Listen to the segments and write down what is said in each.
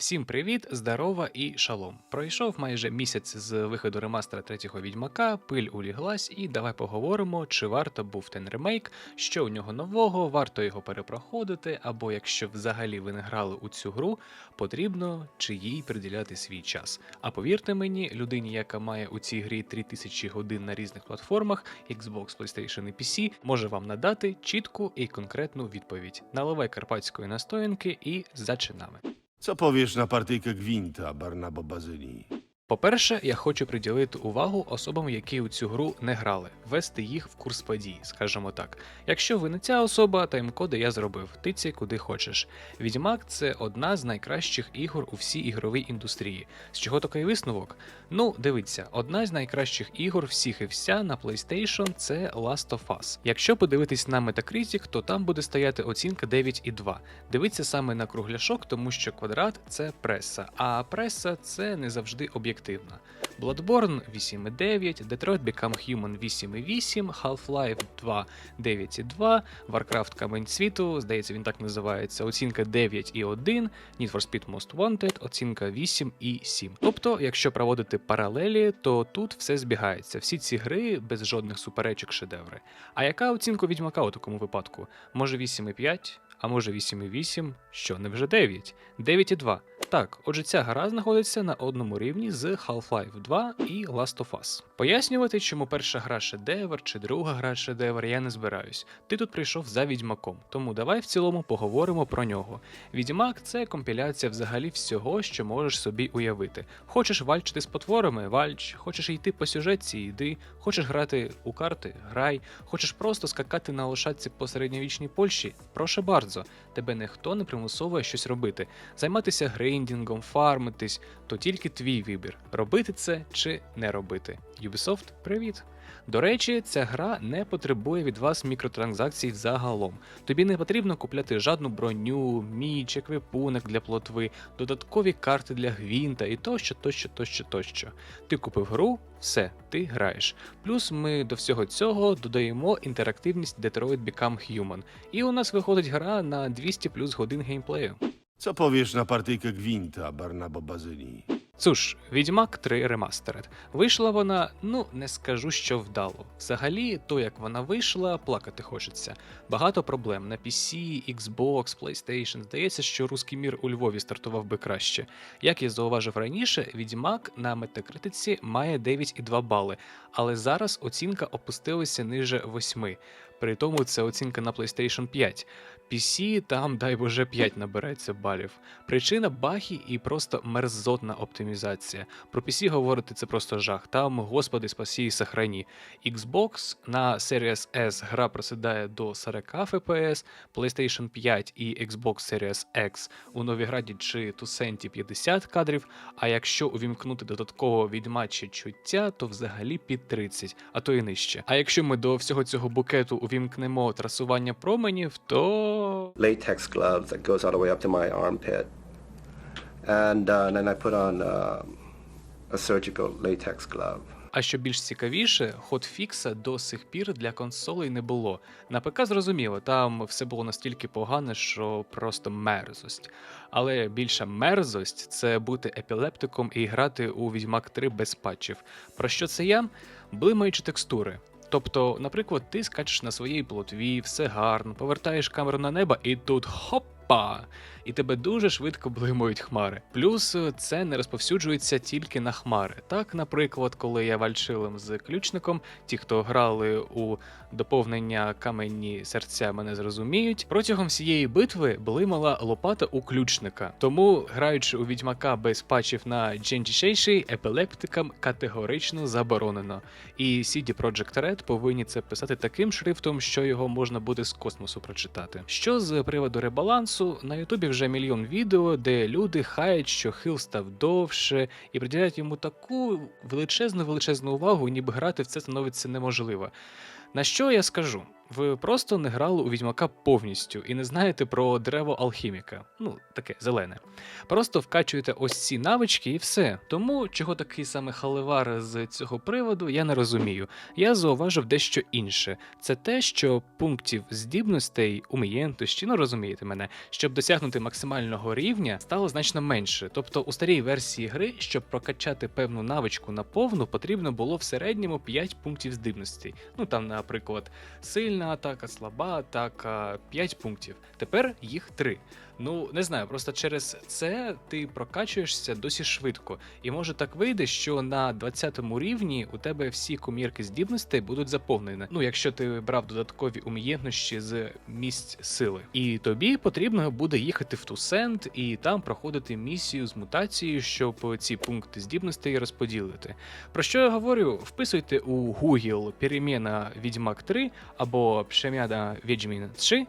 Всім привіт, здорова і шалом. Пройшов майже місяць з виходу ремастера третього відьмака, пиль уліглась, і давай поговоримо, чи варто був ten ремейк, що у нього нового, варто його перепроходити, або якщо взагалі ви не грали у цю гру, потрібно чи їй приділяти свій час. А повірте мені, людині, яка має у цій грі 3000 годин на різних платформах, Xbox, PlayStation і PC, може вам надати чітку і конкретну відповідь. Наливай карпатської настоянки і зачинamy. Co powiesz na partyjkę gwinta, Barnabo Bazylii? По-перше, я хочу приділити увагу особам, які у цю гру не грали, ввести їх в курс подій, скажімо так. Якщо ви не ця особа, таймкоди я зробив, тицяй куди хочеш. Відьмак це одна з найкращих ігор у всій ігровій індустрії. З чого такий висновок? Ну, дивіться, одна з найкращих ігор всіх і вся на PlayStation це Last of Us. Якщо подивитись на Metacritic, то там буде стояти оцінка 9,2. Дивіться саме на кругляшок, тому що квадрат це преса, а преса це не завжди об'єктивна. Bloodborne 8,9, Detroit Become Human 8,8, Half-Life 2 9,2, Warcraft Камень світу, здається, він так називається, оцінка 9,1, Need for Speed Most Wanted, оцінка 8,7. Тобто, якщо проводити паралелі, то тут все збігається. Всі ці гри без жодних суперечок шедеври. А яка оцінка відьмака у такому випадку? Може 8,5? А може 8,8? Що, не вже 9? 9,2. Так, отже, ця гра знаходиться на одному рівні з Half-Life 2 і Last of Us. Пояснювати, чому перша гра шедевр чи друга гра шедевр, я не збираюсь. Ти тут прийшов за відьмаком, тому давай в цілому поговоримо про нього. Відьмак це компіляція взагалі всього, що можеш собі уявити. Хочеш вальчити з потворами, вальч, хочеш йти по сюжетці, йди, хочеш грати у карти, грай, хочеш просто скакати на лошадці по середньовічній Польщі, проше бардзо, тебе ніхто не примусовує щось робити. Займатися грейндінгом, фармитись, то тільки твій вибір робити це чи не робити. Ubisoft, привіт! До речі, ця гра не потребує від вас мікротранзакцій загалом. Тобі не потрібно купляти жадну броню, міч, еквіпунок для плотви, додаткові карти для гвінта і тощо, тощо, тощо, тощо. Ти купив гру, все, ти граєш. Плюс ми до всього цього додаємо інтерактивність Detroit Become Human. І у нас виходить гра на 200 плюс годин геймплею. Co powiesz na partyjkę gwinta, Barnabo Bazylii? Цуж, Відьмак 3 Remastered. Вийшла вона, ну не скажу, що вдало. Взагалі, то як вона вийшла, плакати хочеться. Багато проблем на PC, Xbox, PlayStation. Здається, що руський мір у Львові стартував би краще. Як я зауважив раніше, Відьмак на метакритиці має 9,2 бали, але зараз оцінка опустилася ниже 8. При тому це оцінка на PlayStation 5. PC там, дай Боже, 5 набереться балів. Причина бахи і просто мерзотна оптимізація. Про PC говорити це просто жах. Там, господи, спасі і сохрані. Xbox на Series S гра просідає до 40 FPS, PlayStation 5 і Xbox Series X у Новіграді чи Тусенті 50 кадрів. А якщо увімкнути додатково відьмачі чуття, то взагалі під 30, а то і нижче. А якщо ми до всього цього букету увімкнемо трасування променів, то latex gloves that goes all the way up to my armpit. And, uh, then I put on uh, a surgical latex glove. А що більш цікавіше, хотфікса до сих пір для консолей не було. На ПК зрозуміло, там все було настільки погане, що просто мерзость. Але більша мерзость це бути епілептиком і грати у Відьмак 3 без патчів. Про що це я? Блимаючі текстури. Тобто, наприклад, ти скачеш на своїй плотві, все гарно, повертаєш камеру на небо, і тут хопа! І тебе дуже швидко блимають хмари. Плюс е, це не розповсюджується тільки на хмари. Так, наприклад, коли я вальшилим з ключником, ті, хто грали у доповнення каменні серця, мене зрозуміють. Протягом всієї битви блимала лопата у ключника. Тому, граючи у відьмака без патчів на Дженджі Шейші, епілептикам категорично заборонено. І CD Projekt Red повинні це писати таким шрифтом, що його можна буде з космосу прочитати. Що з приводу ребалансу, на Ютубі вже мільйон відео, де люди хають, що хил став довше, і приділяють йому таку величезну величезну увагу, ніби грати в це становиться неможливо. На що я скажу? Ви просто не грали у відьмака повністю і не знаєте про дерево алхіміка. Ну, таке зелене. Просто вкачуєте ось ці навички і все. Тому чого такий саме халивар з цього приводу, я не розумію. Я зауважив дещо інше. Це те, що пунктів здібностей, умієнтощі, ну розумієте мене, щоб досягнути максимального рівня, стало значно менше. Тобто у старій версії гри, щоб прокачати певну навичку на повну, потрібно було в середньому 5 пунктів здібностей. Ну там, наприклад, сильна атака, слаба атака, 5 пунктів. Тепер їх 3. Ну, не знаю, просто через це ти прокачуєшся досі швидко. І може так вийде, що на 20-му рівні у тебе всі комірки здібностей будуть заповнені. Ну, якщо ти брав додаткові умієтності з місць сили. І тобі потрібно буде їхати в Тусент і там проходити місію з мутацією, щоб ці пункти здібностей розподілити. Про що я говорю? Вписуйте у Google переміна Відьмак 3 або Пшемяда Відьмін 3 і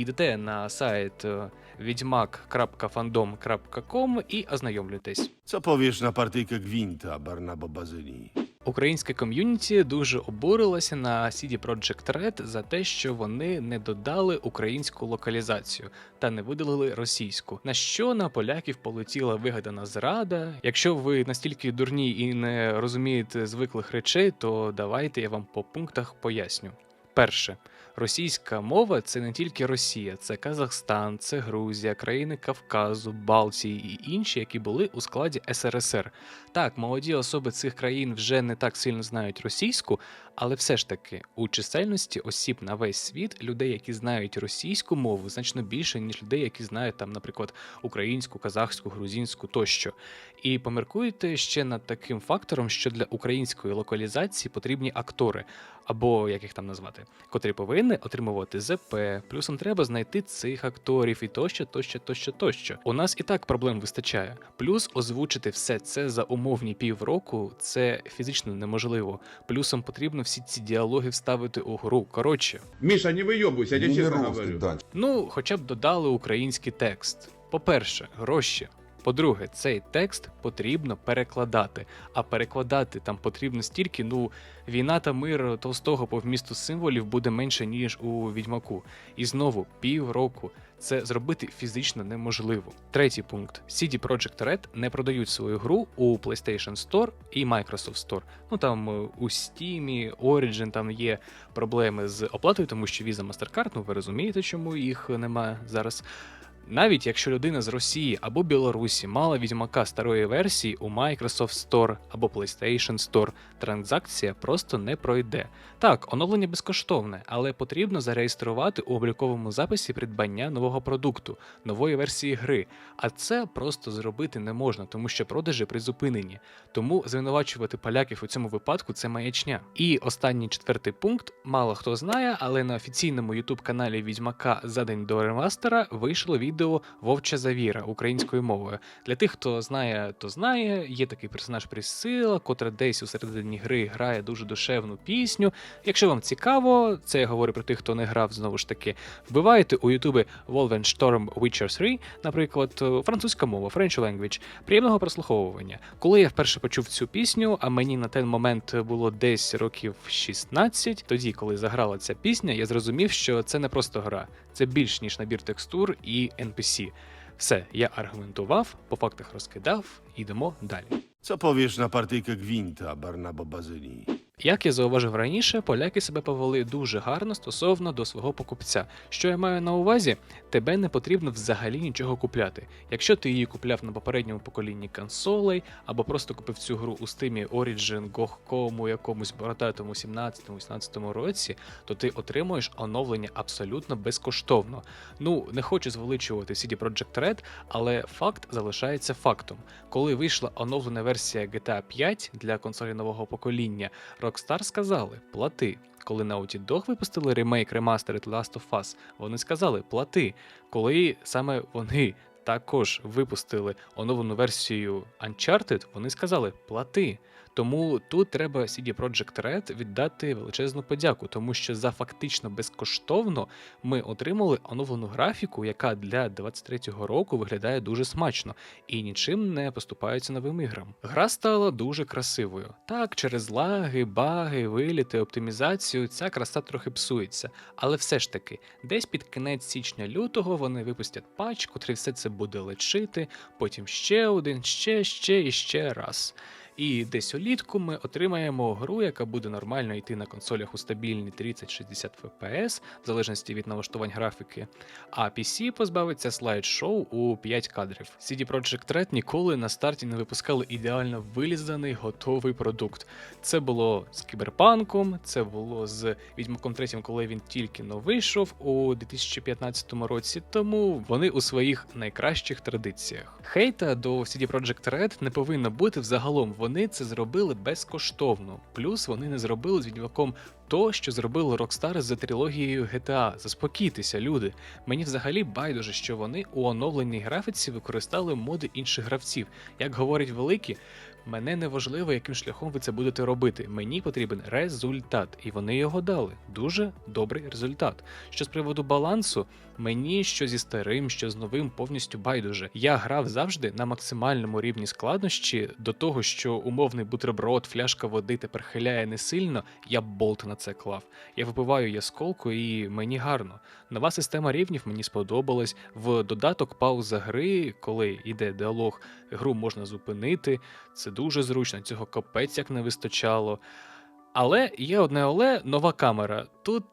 йдете на сайт е, відьмак.fandom.com і ознайомлюйтесь. Co powiesz na partyjkę Gwinta, Barnabo Bazylii? Українське ком'юніті дуже обурилося на CD Projekt Red за те, що вони не додали українську локалізацію та не видалили російську. На що на поляків полетіла вигадана зрада. Якщо ви настільки дурні і не розумієте звиклих речей, то давайте я вам по пунктах поясню. Перше. Російська мова це не тільки Росія, це Казахстан, це Грузія, країни Кавказу, Балтії і інші, які були у складі СРСР. Так, молоді особи цих країн вже не так сильно знають російську, але все ж таки у чисельності осіб на весь світ людей, які знають російську мову, значно більше, ніж людей, які знають там, наприклад, українську, казахську, грузинську тощо. І поміркуйте ще над таким фактором, що для української локалізації потрібні актори, або як їх там назвати, котрі повинні отримувати ЗП, плюсом треба знайти цих акторів і тощо, тощо, тощо, тощо. У нас і так проблем вистачає. Плюс озвучити все це за умовні півроку це фізично неможливо. Плюсом потрібно всі ці діалоги вставити у гру. Коротше, Миша, не выебывайся, я тебе честно говорю. Ну, хоча б додали український текст. По-перше, гроші. По-друге, цей текст потрібно перекладати. А перекладати там потрібно стільки, ну, війна та мир Толстого по вмісту символів буде менше, ніж у відьмаку. І знову півроку. Це зробити фізично неможливо. Третій пункт: CD Projekt Red не продають свою гру у PlayStation Store і Microsoft Store. Ну там е, у Steam, Origin там є проблеми з оплатою, тому що Visa MasterCard, ну ви розумієте, чому їх немає зараз. Навіть якщо людина з Росії або Білорусі мала відьмака старої версії у Microsoft Store або PlayStation Store, транзакція просто не пройде. Так, оновлення безкоштовне, але потрібно зареєструвати у обліковому записі придбання нового продукту, нової версії гри. А це просто зробити не можна, тому що продажі призупинені. Тому звинувачувати поляків у цьому випадку це маячня. І останній четвертий пункт мало хто знає, але на офіційному ютуб каналі Відьмака за день до ремастера вийшло відео Вовча Завіра українською мовою. Для тих, хто знає, то знає. Є такий персонаж Присила, котра десь у середині гри грає дуже душевну пісню. Якщо вам цікаво, це я говорю про тих, хто не грав знову ж таки. Вбивайте у Ютубі Wolfenstein Witcher 3, наприклад, французька мова, French language. Приємного прослуховування. Коли я вперше почув цю пісню, а мені на той момент було десь років 16, тоді, коли заграла ця пісня, я зрозумів, що це не просто гра, це більш ніж набір текстур і NPC. Все, я аргументував, по фактах розкидав, ідемо далі. Co powiesz na partyjkę Gwinta, Barnabo Bazylii? Як я зауважив раніше, поляки себе повели дуже гарно стосовно до свого покупця. Що я маю на увазі, тебе не потрібно взагалі нічого купляти. Якщо ти її купляв на попередньому поколінні консолей, або просто купив цю гру у стимі Origin, GOG.com, якомусь бородатому 17-18 році, то ти отримуєш оновлення абсолютно безкоштовно. Ну, не хочу звеличувати CD Projekt Red, але факт залишається фактом. Коли вийшла оновлена версія GTA 5 для консолі нового покоління, Rockstar сказали плати. Коли Naughty Dog випустили ремейк Remastered Last of Us, вони сказали плати. Коли саме вони також випустили оновлену версію Uncharted, вони сказали плати. Тому тут треба CD Projekt Red віддати величезну подяку, тому що за фактично безкоштовно ми отримали оновлену графіку, яка для 23-го року виглядає дуже смачно і нічим не поступається новим іграм. Гра стала дуже красивою. Так, через лаги, баги, виліти, оптимізацію ця краса трохи псується. Але все ж таки, десь під кінець січня-лютого вони випустять патч, котрий все це буде лечити, потім ще один, ще, ще і ще раз. І десь улітку ми отримаємо гру, яка буде нормально йти на консолях у стабільні 30-60 FPS, в залежності від налаштувань графіки. А PC позбавиться слайд-шоу у 5 кадрів. CD Projekt Red ніколи на старті не випускали ідеально вилізаний готовий продукт. Це було з кіберпанком, це було з Відьмаком 3, коли він тільки но вийшов у 2015 році, тому вони у своїх найкращих традиціях. Хейта до CD Projekt Red не повинно бути взагалом. Вони це зробили безкоштовно. Плюс вони не зробили з відьмаком то, що зробили Rockstar за трилогією GTA. Заспокійтеся, люди. Мені взагалі байдуже, що вони у оновленій графіці використали моди інших гравців. Як говорять великі, мене не важливо, яким шляхом ви це будете робити. Мені потрібен результат, і вони його дали. Дуже добрий результат. Що з приводу балансу, мені що зі старим, що з новим повністю байдуже. Я грав завжди на максимальному рівні складнощі до того, що умовний бутерброд, фляжка води тепер хиляє не сильно. Я болт на це клав. Я випиваю ясколку і мені гарно. Нова система рівнів мені сподобалась. В додаток пауза гри, коли йде діалог, гру можна зупинити. Це дуже зручно, цього капець як не вистачало. Але є одне але нова камера. Тут,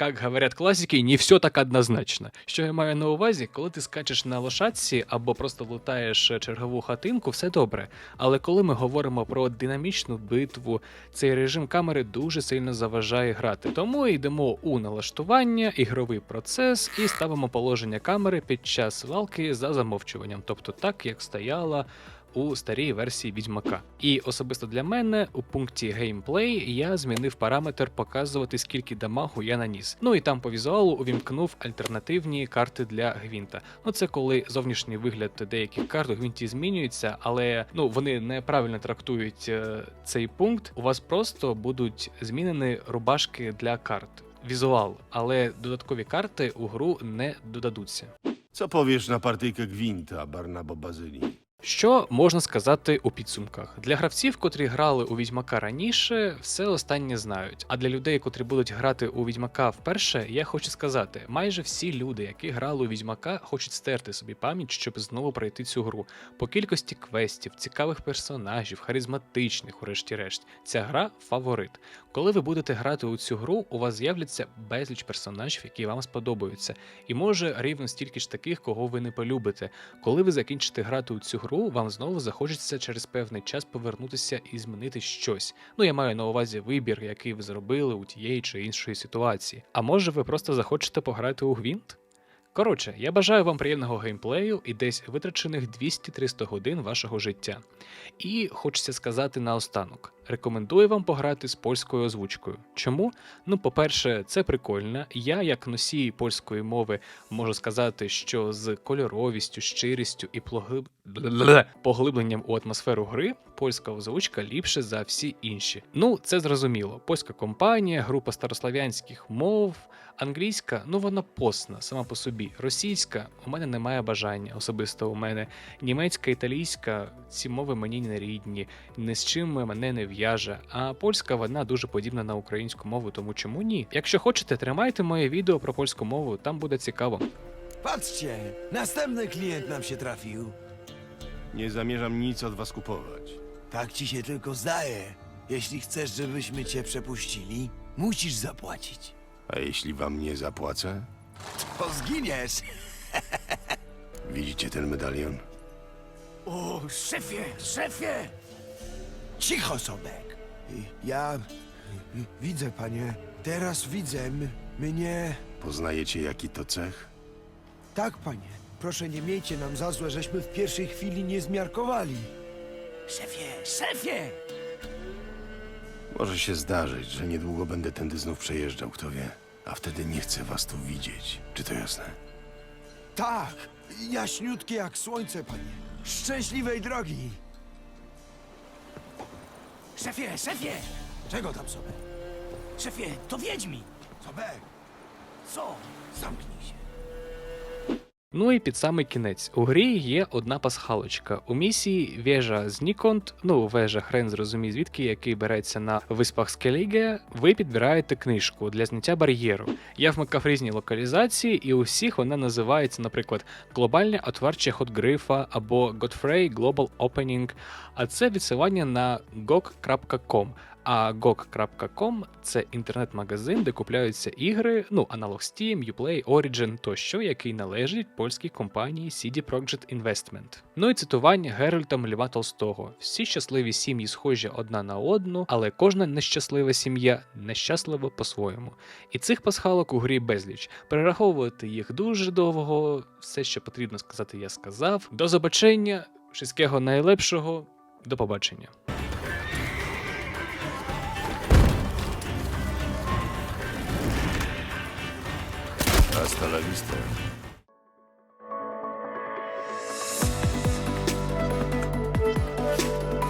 як говорять класики, не все так однозначно. Що я маю на увазі, коли ти скачеш на лошадці або просто лутаєш чергову хатинку, все добре. Але коли ми говоримо про динамічну битву, цей режим камери дуже сильно заважає грати. Тому йдемо у налаштування, ігровий процес і ставимо положення камери під час валки за замовчуванням, тобто так, як стояла у старій версії Відьмака. І особисто для мене у пункті геймплей я змінив параметр показувати, скільки дамагу я наніс. Ну і там по візуалу увімкнув альтернативні карти для гвінта. Ну це коли зовнішній вигляд деяких карт у гвінті змінюється, але ну вони неправильно трактують е, цей пункт. У вас просто будуть змінені рубашки для карт. Візуал, але додаткові карти у гру не додадуться. Co powiesz na partyjkę Gwinta, Barnabo? Що можна сказати у підсумках? Для гравців, котрі грали у Відьмака раніше, все останнє знають. А для людей, котрі будуть грати у Відьмака вперше, я хочу сказати: майже всі люди, які грали у Відьмака, хочуть стерти собі пам'ять, щоб знову пройти цю гру. По кількості квестів, цікавих персонажів, харизматичних, урешті-решт, ця гра фаворит. Коли ви будете грати у цю гру, у вас з'являться безліч персонажів, які вам сподобаються, і може рівно стільки ж таких, кого ви не полюбите. Коли ви закінчите грати у цю гру, вам знову захочеться через певний час повернутися і змінити щось. Ну я маю на увазі вибір, який ви зробили у тієї чи іншої ситуації. А може ви просто захочете пограти у гвінт? Коротше, я бажаю вам приємного геймплею і десь витрачених 200-300 годин вашого життя. І хочеться сказати наостанок: рекомендую вам пограти з польською озвучкою. Чому? Ну, по-перше, це прикольно. Я, як носій польської мови, можу сказати, що з кольоровістю, щирістю і. Поглибленням у атмосферу гри польська озвучка ліпше за всі інші. Ну, це зрозуміло. Польська компанія, група старослав'янських мов. Англійська, ну вона посна сама по собі. Російська у мене немає бажання, особисто у мене. Німецька, італійська, ці мови мені не рідні, ні з чим мене не в'яже. А польська вона дуже подібна на українську мову, тому чому ні? Якщо хочете, тримайте моє відео про польську мову, там буде цікаво. Patrzcie, następny klient nam się trafił. Nie zamierzam nic od was kupować. Tak ci się tylko zdaje. Jeśli chcesz, żebyśmy cię przepuścili, musisz zapłacić. A jeśli wam nie zapłacę? To zginiesz! Widzicie ten medalion? O, szefie, szefie! Cicho, Sobek. Ja widzę, panie. Teraz widzę. M- mnie... Poznajecie jaki to cech? Tak, panie. Proszę, nie miejcie nam za złe, żeśmy w pierwszej chwili nie zmiarkowali. Szefie, szefie! Może się zdarzyć, że niedługo będę tędy znów przejeżdżał, kto wie. A wtedy nie chcę was tu widzieć. Czy to jasne? Tak, jaśniutkie jak słońce, panie. Szczęśliwej drogi! Szefie, szefie! Czego tam sobie? Szefie, to wiedźmi! Sobie? Co? Zamknij się. Ну і під самий кінець. У грі є одна пасхалочка. У місії вежа з Ніконт, ну вежа хрен зрозумій звідки, який береться на виспах Скеліге, ви підбираєте книжку для зняття бар'єру. Я вмикав різні локалізації, і у всіх вона називається, наприклад, глобальне отварче ход грифа або Godfrey Global Opening, а це відсилання на gog.com. А gog.com – це інтернет-магазин, де купляються ігри, ну, аналог Steam, Uplay, Origin тощо, який належить польській компанії CD Projekt Investment. Ну і цитування Геральтом Льва Толстого: всі щасливі сім'ї схожі одна на одну, але кожна нещаслива сім'я нещаслива по-своєму. І цих пасхалок у грі безліч. Перераховувати їх дуже довго, все, що потрібно сказати, я сказав. До побачення, wszystkiego найлепшого, до побачення. Hasta la vista.